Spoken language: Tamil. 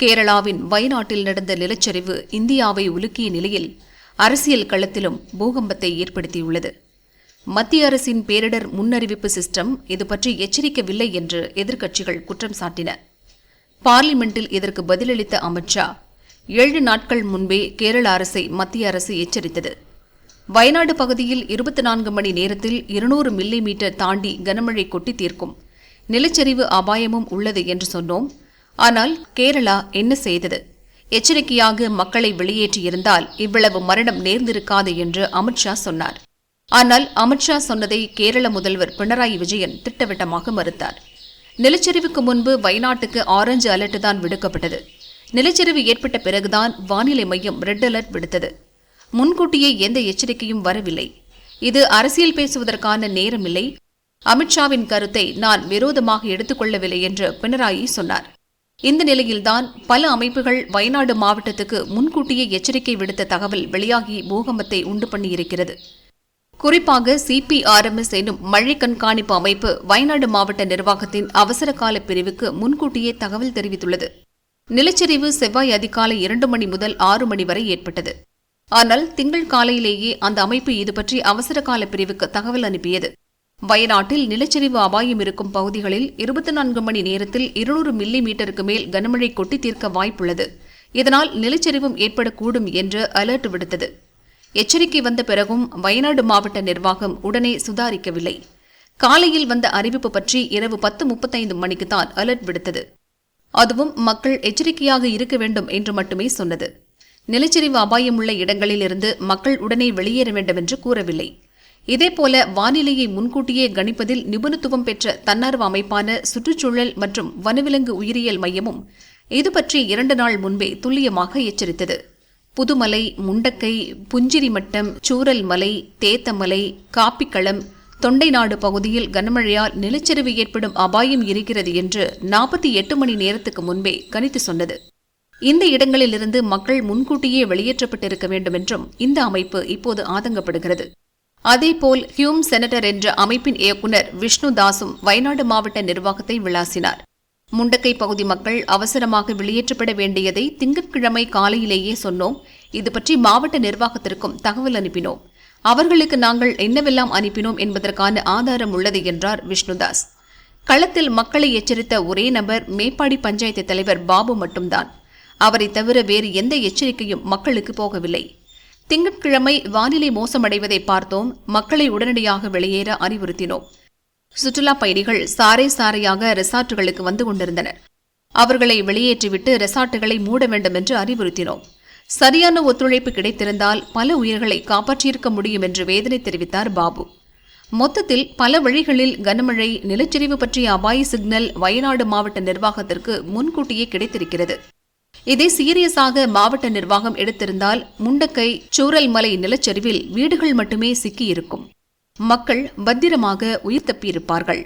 கேரளாவின் வயநாட்டில் நடந்த நிலச்சரிவு இந்தியாவை உலுக்கிய நிலையில் அரசியல் களத்திலும் பூகம்பத்தை ஏற்படுத்தியுள்ளது. மத்திய அரசின் பேரிடர் முன்னறிவிப்பு சிஸ்டம் இது பற்றி எச்சரிக்கவில்லை என்று எதிர்க்கட்சிகள் குற்றம் சாட்டின. பார்லிமெண்டில் இதற்கு பதிலளித்த அமித்ஷா ஏழு நாட்கள் முன்பே கேரள அரசை மத்திய அரசு எச்சரித்தது. வயநாடு பகுதியில் இருபத்தி நான்கு மணி நேரத்தில் இருநூறு மில்லி மீட்டர் தாண்டி கனமழை கொட்டி தீர்க்கும். நிலச்சரிவு அபாயமும் உள்ளது என்று சொன்னோம். ஆனால் கேரளா என்ன செய்தது? எச்சரிக்கையாக மக்களை வெளியேற்றியிருந்தால் இவ்வளவு மரணம் நேர்ந்திருக்காது என்று அமித்ஷா சொன்னார். ஆனால் அமித்ஷா சொன்னதை கேரள முதல்வர் பினராயி விஜயன் திட்டவட்டமாக மறுத்தார். நிலச்சரிவுக்கு முன்பு வயநாட்டுக்கு ஆரஞ்சு அலர்ட் தான் விடுக்கப்பட்டது. நிலச்சரிவு ஏற்பட்ட பிறகுதான் வானிலை மையம் ரெட் அலர்ட் விடுத்தது. முன்கூட்டியே எந்த எச்சரிக்கையும் வரவில்லை. இது அரசியல் பேசுவதற்கான நேரமில்லை. அமித்ஷாவின் கருத்தை நான் விரோதமாக எடுத்துக்கொள்ளவில்லை என்று பினராயி சொன்னார். இந்த நிலையில்தான் பல அமைப்புகள் வயநாடு மாவட்டத்துக்கு முன்கூட்டியே எச்சரிக்கை விடுத்த தகவல் வெளியாகி பூகம்பத்தை உண்டு பண்ணியிருக்கிறது. குறிப்பாக சிபிஆர்எம்எஸ் எனும் மழை கண்காணிப்பு அமைப்பு வயநாடு மாவட்ட நிர்வாகத்தின் அவசர கால பிரிவுக்கு முன்கூட்டியே தகவல் தெரிவித்துள்ளது. நிலச்சரிவு செவ்வாய் அதிகாலை இரண்டு மணி முதல் ஆறு மணி வரை ஏற்பட்டது. ஆனால் திங்கள் காலையிலேயே அந்த அமைப்பு இதுபற்றி அவசர கால பிரிவுக்கு தகவல் அனுப்பியது. வயநாட்டில் நிலச்சரிவு அபாயம் இருக்கும் பகுதிகளில் இருபத்தி நான்கு மணி நேரத்தில் இருநூறு மில்லி மீட்டருக்கு மேல் கனமழை கொட்டி தீர்க்க வாய்ப்புள்ளது. இதனால் நிலச்சரிவும் ஏற்படக்கூடும் என்று அலர்ட் விடுத்தது. எச்சரிக்கை வந்த பிறகும் வயநாடு மாவட்ட நிர்வாகம் உடனே சுதாரிக்கவில்லை. காலையில் வந்த அறிவிப்பு பற்றி இரவு பத்து முப்பத்தைந்து மணிக்கு தான் அலர்ட் விடுத்தது. அதுவும் மக்கள் எச்சரிக்கையாக இருக்க வேண்டும் என்று மட்டுமே சொன்னது. நிலச்சரிவு அபாயமுள்ள இடங்களிலிருந்து மக்கள் உடனே வெளியேற வேண்டும் என்று கூறவில்லை. இதேபோல வானிலையை முன்கூட்டியே கணிப்பதில் நிபுணத்துவம் பெற்ற தன்னார்வ அமைப்பான சுற்றுச்சூழல் மற்றும் வனவிலங்கு உயிரியல் மையமும் இதுபற்றி இரண்டு நாள் முன்பே துல்லியமாக எச்சரித்தது. புதுமலை முண்டக்கை புஞ்சிரிமட்டம் சூரல் மலை தேத்தமலை காப்பிக்களம் தொண்டைநாடு பகுதியில் கனமழையால் நிலச்சரிவு ஏற்படும் அபாயம் இருக்கிறது என்று நாற்பத்தி எட்டு மணி நேரத்துக்கு முன்பே கணித்து சொன்னது. இந்த இடங்களிலிருந்து மக்கள் முன்கூட்டியே வெளியேற்றப்பட்டிருக்க வேண்டும் என்றும் இந்த அமைப்பு இப்போது ஆதங்கப்படுகிறது. அதேபோல் ஹியூம் செனட்டர் என்ற அமைப்பின் இயக்குநர் விஷ்ணு தாசும் வயநாடு மாவட்ட நிர்வாகத்தை விளாசினார். முண்டக்கை பகுதி மக்கள் அவசரமாக வெளியேற்றப்பட வேண்டியதை திங்கட்கிழமை காலையிலேயே சொன்னோம். இது பற்றி மாவட்ட நிர்வாகத்திற்கும் தகவல் அனுப்பினோம். அவர்களுக்கு நாங்கள் என்னவெல்லாம் அனுப்பினோம் என்பதற்கான ஆதாரம் உள்ளது என்றார் விஷ்ணுதாஸ். களத்தில் மக்களை எச்சரித்த ஒரே நபர் மேப்பாடி பஞ்சாயத்து தலைவர் பாபு மட்டும்தான். அவரை தவிர வேறு எந்த எச்சரிக்கையும் மக்களுக்கு போகவில்லை. திங்கட்கிழமை வானிலை மோசமடைவதை பார்த்தோம். மக்களை உடனடியாக வெளியேற அறிவுறுத்தினோம். சுற்றுலா பயணிகள் சாரை சாரையாக ரெசார்ட்டுகளுக்கு வந்து கொண்டிருந்தனர். அவர்களை வெளியேற்றிவிட்டு ரெசார்ட்டுகளை மூட வேண்டும் என்று அறிவுறுத்தினோம். சரியான ஒத்துழைப்பு கிடைத்திருந்தால் பல உயிர்களை காப்பாற்றியிருக்க முடியும் என்று வேதனை தெரிவித்தார் பாபு. மொத்தத்தில் பல வழிகளில் கனமழை நிலச்சரிவு பற்றிய அபாய சிக்னல் வயநாடு மாவட்ட நிர்வாகத்திற்கு முன்கூட்டியே கிடைத்திருக்கிறது. இதை சீரியஸாக மாவட்ட நிர்வாகம் எடுத்திருந்தால் முண்டக்கை சூரல் மலை நிலச்சரிவில் வீடுகள் மட்டுமே சிக்கியிருக்கும். மக்கள் பத்திரமாக உயிர் தப்பியிருப்பார்கள்.